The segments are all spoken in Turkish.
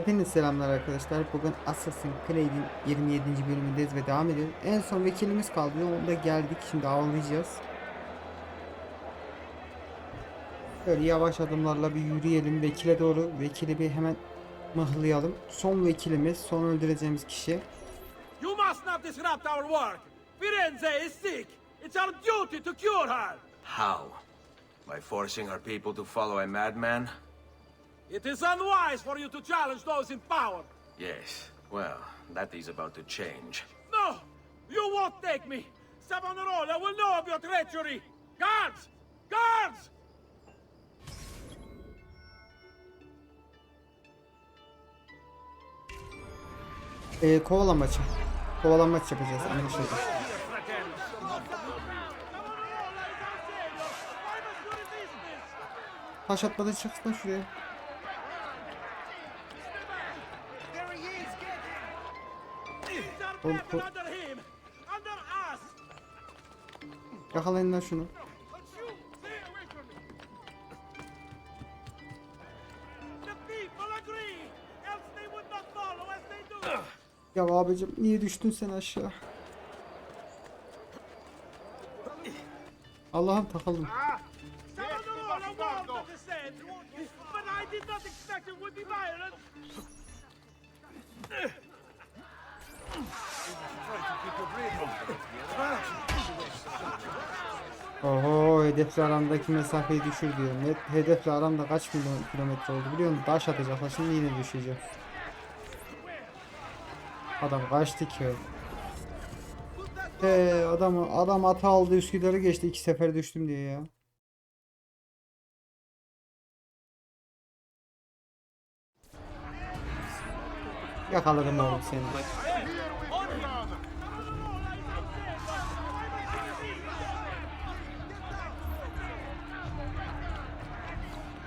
Hepiniz selamlar arkadaşlar. Bugün Assassin's Creed'in 27. bölümündeyiz ve devam ediyoruz. En son vekilimiz kaldı. Onda geldik. Şimdi avlayacağız. Böyle yavaş adımlarla bir yürüyelim vekile doğru. Vekili bir hemen mıhlayalım. Son vekilimiz, son öldüreceğimiz kişi. You must not disrupt our work. Firenze is sick. It's our duty to cure her. How? By forcing our people to follow a madman? It is unwise for you to challenge those in power. Yes. Well, that is about to change. No, you won't take me. Savonarola will know of your treachery. Guards! Guards! Ee, kovalamaç. Kovalamaç yapacağız anlaşıldı. Taş atmadan çıksın şuraya. Things are Oğlum, better ko- under him. Under us. Yakalayın lan şunu. But you, stay away from me. The people agree. Else they would not follow as they do. Ya abicim niye düştün sen aşağı? Allah'ım takıldım. Hedefle aramdaki mesafeyi düşür diyor. Hedefle aramda kaç milyon kilometre oldu biliyor musun? Taş atacaklar şimdi yine düşeceğim. Adam kaçtı ki. Eee adam adam ata aldı Üsküdar'ı geçti iki sefer düştüm diye ya. Yakaladım oğlum seni.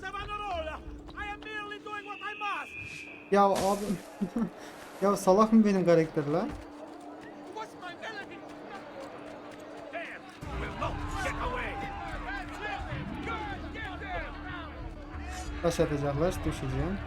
Savonarola! I am merely doing what I must! Ya abi. ya salak mı benim karakter lan? Taş atacaklar düşeceğim.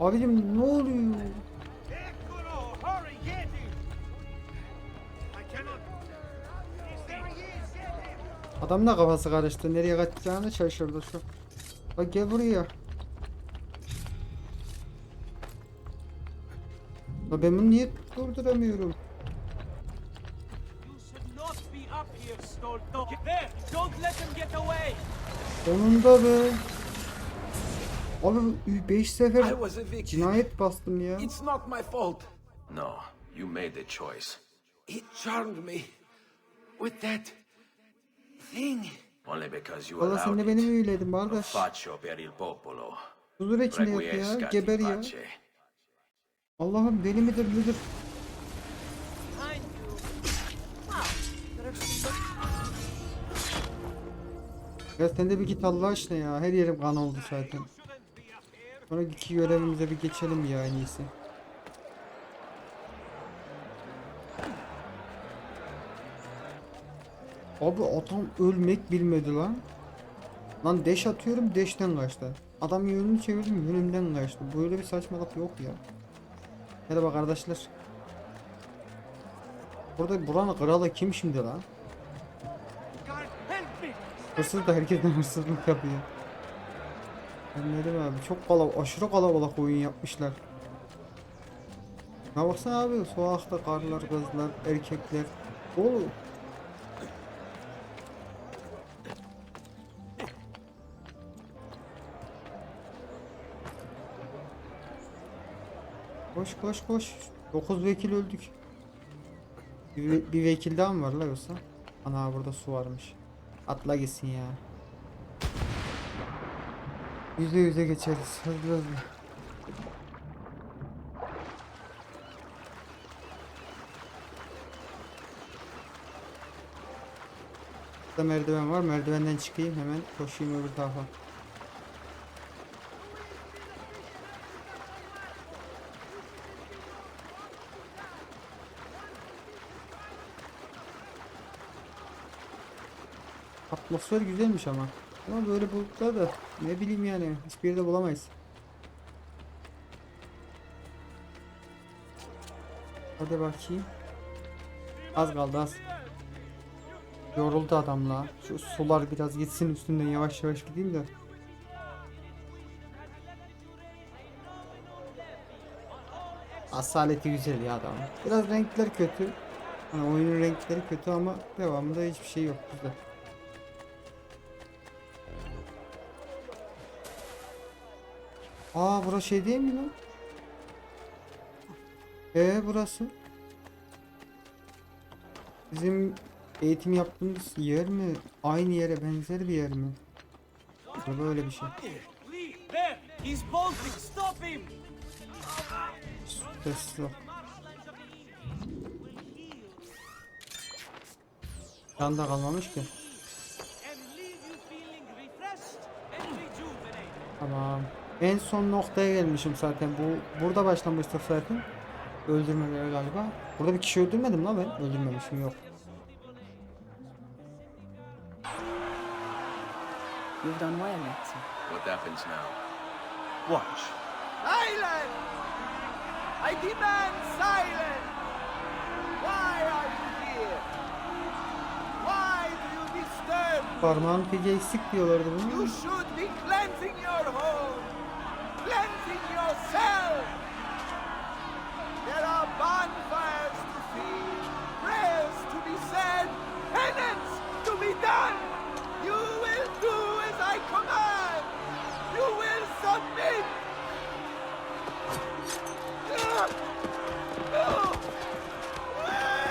Abicim ne oluyor? Adam da kafası karıştı. Nereye kaçacağını şaşırdı şu. Bak gel buraya. Ben bunu niye durduramıyorum? Sonunda be. Abi 5 sefer cinayet bastım ya. It's not my fault. No, you made the choice. He charmed me with that thing. Only because you Valla sen de beni it. mühürledin kardeş. Huzur içinde yat ya. Geber ya. Allah'ım deli midir nedir? Ya sen de bir git Allah aşkına ya. Her yerim kan oldu zaten. Sonraki görevimize bir geçelim ya en iyisi. Abi adam ölmek bilmedi lan. Lan deş atıyorum deşten kaçtı. Adam yönünü çevirdim yönümden kaçtı. Böyle bir saçmalık yok ya. Merhaba kardeşler. Burada buranın kralı kim şimdi lan? Hırsız da herkesten hırsızlık yapıyor. Dedim abi çok kalabalık, aşırı kalabalık oyun yapmışlar. Ne baksana abi sokakta karlar, kızlar, erkekler. Oğlum. Koş koş koş. 9 vekil öldük. Bir, bir vekil daha mı var la yoksa? Ana burada su varmış. Atla gitsin ya. Yüzde yüze geçeriz. Hızlı hızlı. Burada merdiven var. Merdivenden çıkayım hemen koşayım öbür tarafa. Atmosfer güzelmiş ama. Ama böyle bulutlar da ne bileyim yani hiçbir yerde bulamayız. Hadi bakayım. Az kaldı az. Yoruldu adamla. Şu sular biraz gitsin üstünden yavaş yavaş gideyim de. Asaleti güzel ya adam. Biraz renkler kötü. Hani oyunun renkleri kötü ama devamında hiçbir şey yok güzel. Aa burası şey değil mi lan? Ee burası? Bizim eğitim yaptığımız yer mi? Aynı yere benzer bir yer mi? Ya böyle bir şey. Ol. Can da kalmamış ki. Tamam. En son noktaya gelmişim zaten. Bu burada başlamıştık zaten. Öldürmeleri galiba. Burada bir kişi öldürmedim lan ben. Öldürmemişim yok. You've done well, Ezio. What happens now? Watch. Silence! I demand silence! Why are you here? Why do you disturb? Parmağın peki eksik diyorlardı bunu. You should be cleansing your home, yourself. There are bonfires to see, prayers to be said, penance to be done. You will do as I command. You will submit.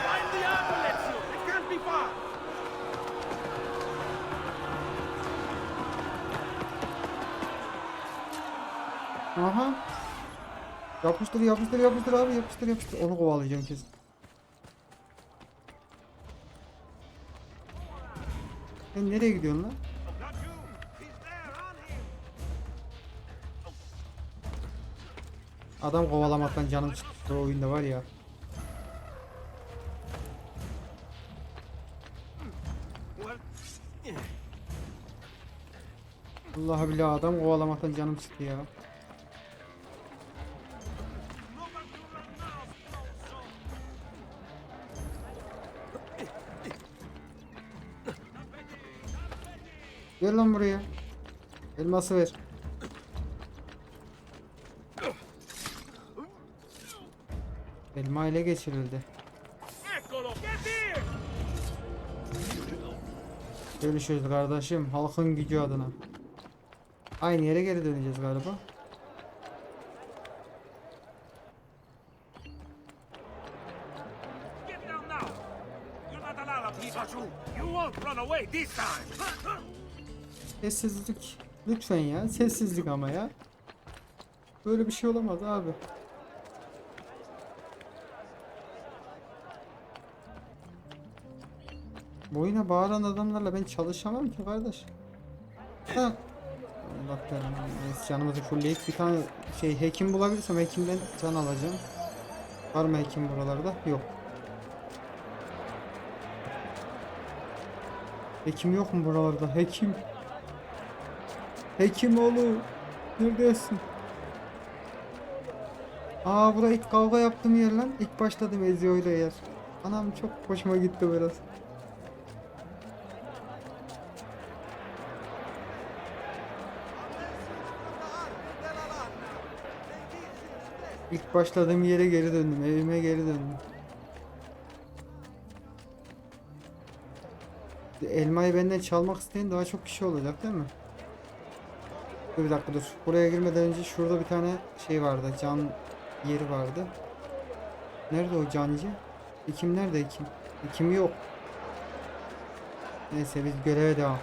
Find the ambulance, you! It can't be far! Aha. Yapıştır yapıştır yapıştır abi yapıştır yapıştır. Onu kovalayacağım kesin. Sen nereye gidiyorsun lan? Adam kovalamaktan canım çıktı şu oyunda var ya. Allah billahi adam kovalamaktan canım çıktı ya. Ver lan buraya. Elması ver. Elma ele geçirildi. Görüşürüz kardeşim. Halkın gücü adına. Aynı yere geri döneceğiz galiba. You won't run away this time! Sessizlik. Lütfen ya. Sessizlik ama ya. Böyle bir şey olamaz abi. Bu oyuna bağıran adamlarla ben çalışamam ki kardeş. Ha. Allah belanı. Canımızı fullleyip bir tane şey hekim bulabilirsem hekimden can alacağım. Var mı hekim buralarda? Yok. Hekim yok mu buralarda? Hekim. Hekim oğlu. Neredesin? Aa bura ilk kavga yaptığım yer lan. İlk başladım Ezio ile yer. Anam çok hoşuma gitti biraz. İlk başladığım yere geri döndüm. Evime geri döndüm. Elmayı benden çalmak isteyen daha çok kişi olacak değil mi? Dur bir dakika dur. Buraya girmeden önce şurada bir tane şey vardı. Can yeri vardı. Nerede o cancı? Ekim nerede Ekim? Ekim yok. Neyse biz göreve devam.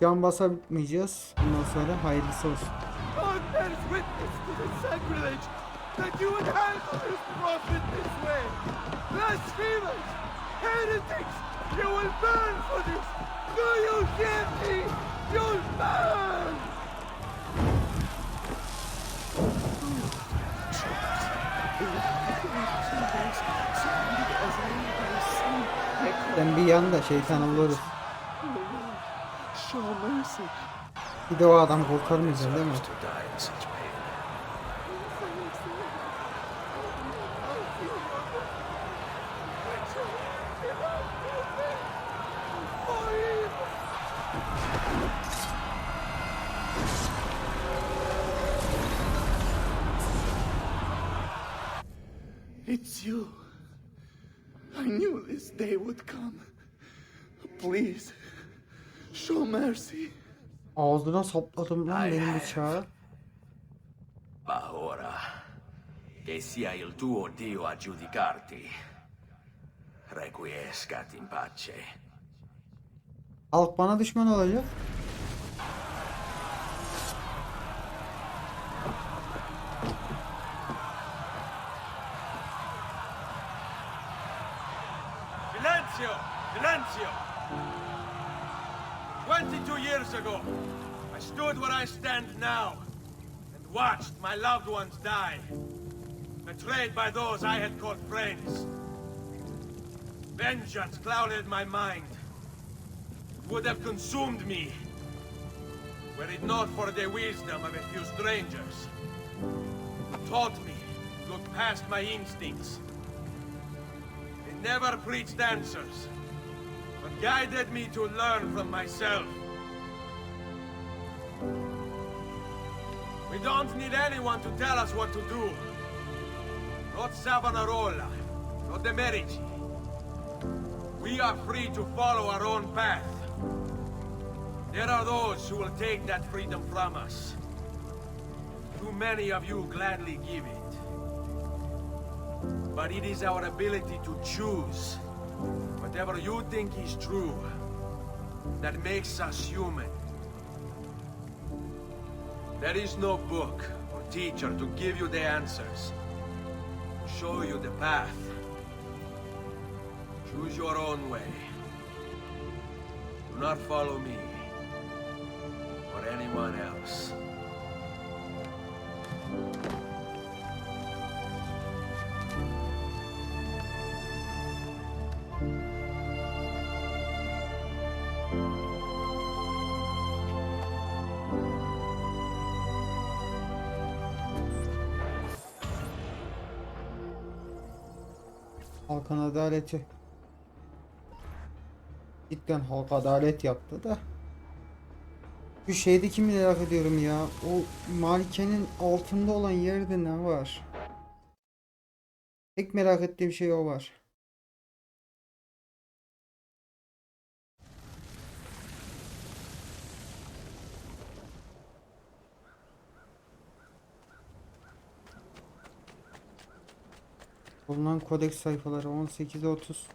Can basamayacağız. Bundan sonra hayırlısı olsun. You'll burn! Sen bir yanda şeytanı buluruz. Show mercy. Bir de o adam kurtarmayacak değil mi? This day would come. Please, show mercy. Ağzına sapladım lan benim bıçağı. Ma ora, che sia il tuo Dio a giudicarti. Requiescat in pace. Halk bana düşman olacak. Silenzio! Twenty-two years ago, I stood where I stand now and watched my loved ones die, betrayed by those I had called friends. Vengeance clouded my mind. It would have consumed me were it not for the wisdom of a few strangers who taught me to look past my instincts they never preached answers, guided me to learn from myself. We don't need anyone to tell us what to do. Not Savonarola, not the Medici. We are free to follow our own path. There are those who will take that freedom from us. Too many of you gladly give it. But it is our ability to choose whatever you think is true that makes us human. There is no book or teacher to give you the answers, to show you the path. Choose your own way. Do not follow me Halkın adaleti. Cidden halk adalet yaptı da. Şu şeydeki merak ediyorum ya. O malikenin altında olan yerde ne var? Tek merak ettiğim şey o var. Bulunan kodeks sayfaları 18'e 30.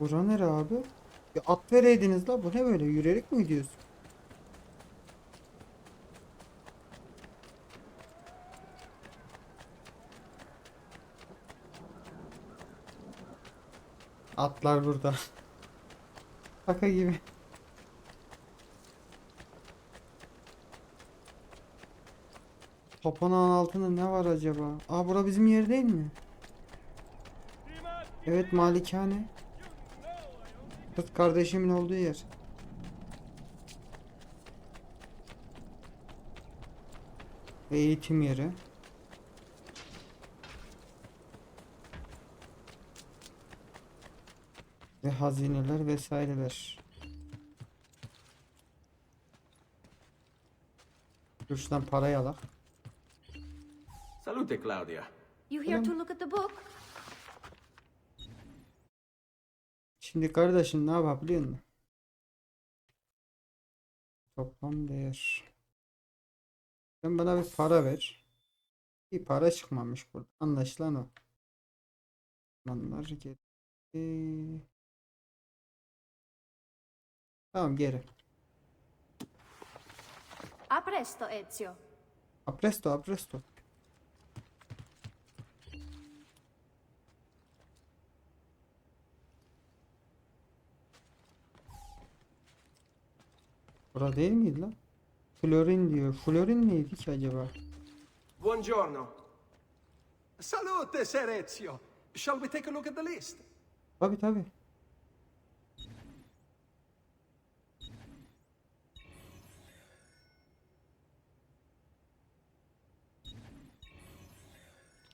Bura nere abi? Ya at vereydiniz la bu ne böyle yürüyerek mi gidiyorsun? Atlar burada. Şaka gibi. Papanağın altında ne var acaba? Aa bura bizim yer değil mi? Evet malikane. Kız kardeşimin olduğu yer. Eğitim yeri. Ve hazineler vesaireler. Güçten parayı alak. Salute, Claudia. You here to look at the book? Şimdi kardeşim ne yapabiliyor musun? Toplam değer. Sen bana bir para ver. Bir para çıkmamış burada. Anlaşılan o. Zamanlar geri. Tamam geri. A presto, Ezio. Apresto apresto. Bura değil miydi lan? Florin diyor. Florin neydi ki acaba? Buongiorno. Salute, Ser Ezio. Shall we take a look at the list? Tabi tabi.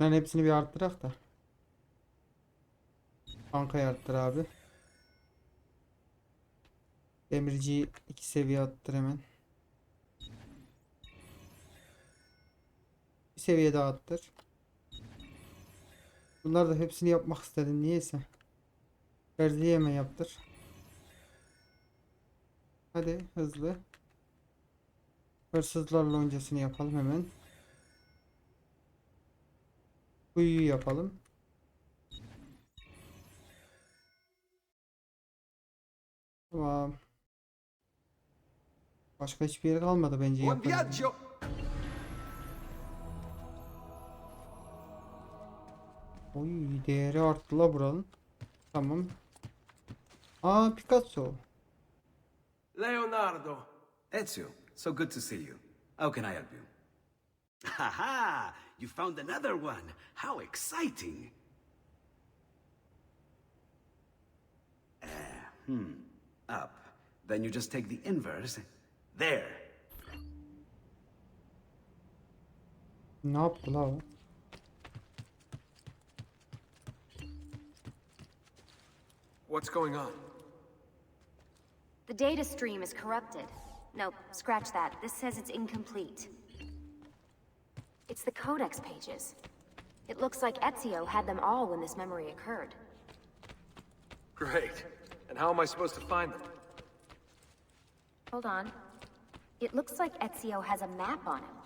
Lan hepsini bir arttırak da. Bankayı arttır abi. Demirciyi iki seviye attır hemen. Bir seviye daha attır. Bunlar da hepsini yapmak istedim niyeyse. Terziye hemen yaptır. Hadi hızlı. Hırsızlar loncasını yapalım hemen. Kuyuyu yapalım. Tamam. Başka hiçbir yer kalmadı bence viaggio. Oy değeri arttı la buranın. Tamam. Aa Picasso. Leonardo. Ezio, so good to see you. How can I help you? Ha ha! You found another one! How exciting! Uh, hmm. Up. Then you just take the inverse. There! Ne yaptı la o? What's going on? The data stream is corrupted. No, scratch that. This says it's incomplete. It's the codex pages. It looks like Ezio had them all when this memory occurred. Great. And how am I supposed to find them? Hold on. It looks like Ezio has a map on him.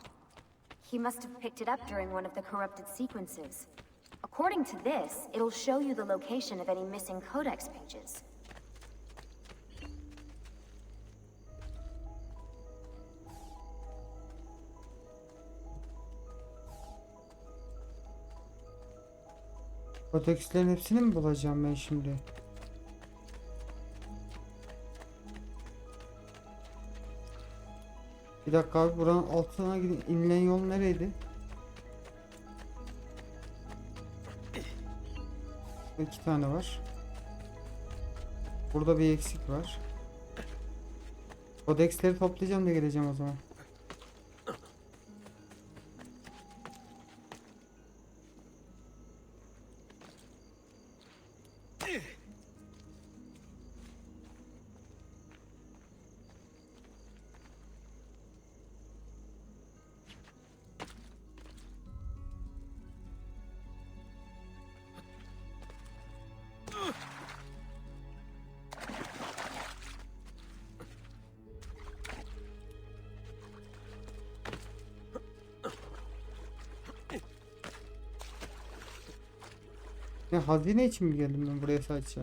He must have picked it up during one of the corrupted sequences. According to this, it'll show you the location of any missing codex pages. Kodekslerin hepsini mi bulacağım ben şimdi? Bir dakika abi buranın altına gidin. İnilen yol nereydi? İki tane var. Burada bir eksik var. Kodeksleri toplayacağım da geleceğim o zaman. Ne hazine için mi geldim ben buraya sadece?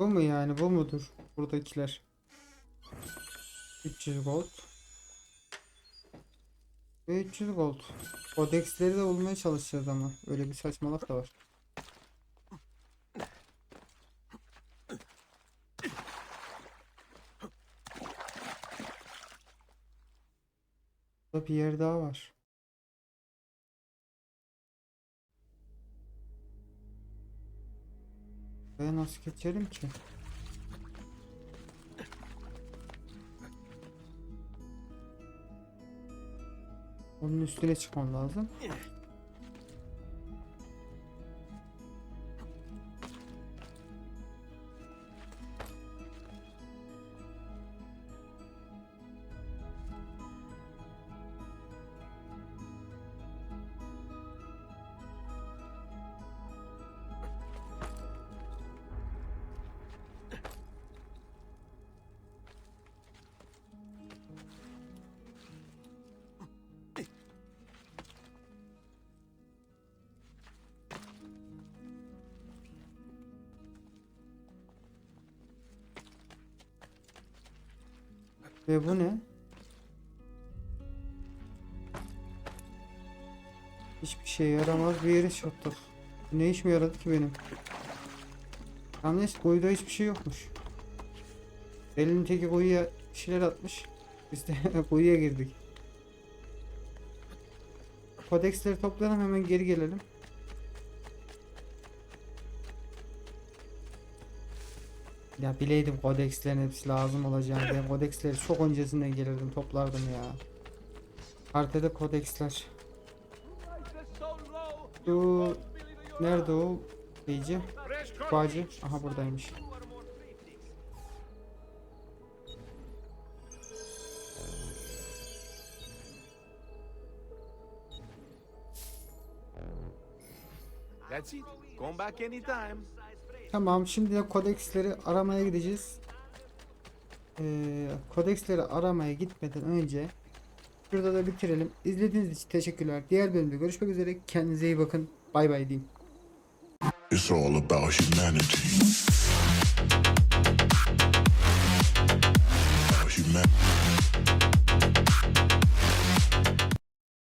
Bu mu yani bu mudur buradakiler? 300 gold. Ve 300 gold. Kodexleri de bulmaya çalışacağız ama. Öyle bir saçmalık da var. Burada bir yer daha var. Buraya nasıl geçelim ki? Onun üstüne çıkmam lazım. Ve bu ne? Hiçbir şey yaramaz bir yere çattık. Ne iş mi yaradı ki benim? Tam kuyuda hiçbir şey yokmuş. Elinin teki kuyuya bir şeyler atmış. Biz de kuyuya girdik. Kodeksleri toplayalım hemen geri gelelim. Ya bileydim kodekslerin hepsi lazım olacağını. Ben kodeksleri çok öncesinden gelirdim toplardım ya. Haritada kodeksler. Şu nerede o? Beyci. Bağcı. Aha buradaymış. That's it. Come back anytime. Tamam şimdi de kodeksleri aramaya gideceğiz. Ee, kodeksleri aramaya gitmeden önce Burada da bitirelim. İzlediğiniz için teşekkürler. Diğer bölümde görüşmek üzere. Kendinize iyi bakın. Bay bay diyeyim. It's all about humanity. About humanity.